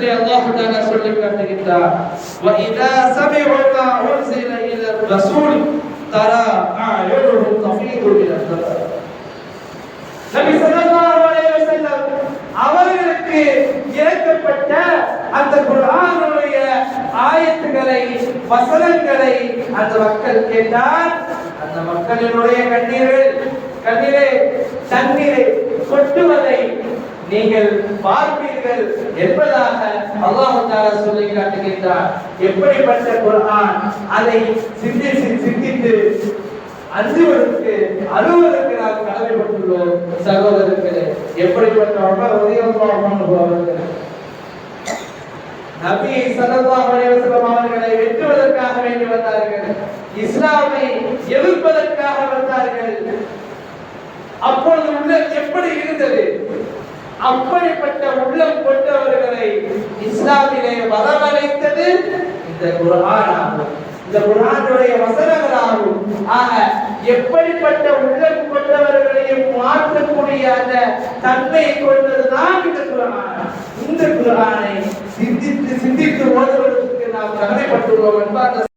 வசனத்திலே அல்லாஹ் தஆலா சொல்லி காட்டுகின்றார் وَإِذَا سَمِعُوا مَا أُنزِلَ إِلَى الرَّسُولِ تَرَى أَعْيُنُهُمْ تَفِيضُ مِنَ الدَّمْعِ நபி ஸல்லல்லாஹு அலைஹி வஸல்லம் அவர்களுக்கு இறக்கப்பட்ட அந்த குர்ஆனுடைய ஆயத்துகளை வசனங்களை அந்த மக்கள் கேட்டால் அந்த மக்களினுடைய கண்ணீர்கள் கண்ணீரே தண்ணீரை கொட்டுவதை நீங்கள் பார்ப்பீர்கள் என்பதாக அல்லாஹ் தஆலா சொல்லி காட்டுகின்றார் எப்படிப்பட்ட குர்ஆன்? அதை சிந்தித்து சிந்தித்து அஞ்சுவதற்கு அழுவதற்கு நாம் கடமைப்பட்டுள்ளோம் சகோதரர்களே. எப்படிப்பட்ட நபி ஸல்லல்லாஹு அலைஹி வஸல்லம் அவர்களை வெட்டுவதற்காக வேண்டி வந்தார்கள். இஸ்லாமை எதிர்ப்பதற்காக வந்தார்கள். அப்பொழுது உள்ள எப்படி இருந்தது? அப்படிப்பட்ட உள்ளம் கொண்டவர்களை இஸ்லாமிலே வரவழைத்தது இந்த குர்ஆன் ஆகும் இந்த குரானுடைய வசனங்களாகும். ஆக எப்படிப்பட்ட உள்ளம் கொண்டவர்களையும் மாற்றக்கூடிய அந்த தன்மையை கொண்டதுதான் இந்த குர்ஆன். இந்த குரானை சிந்தித்து சிந்தித்து ஓதுவதற்கு நாம் கடமைப்பட்டுள்ளோம் என்பார்கள்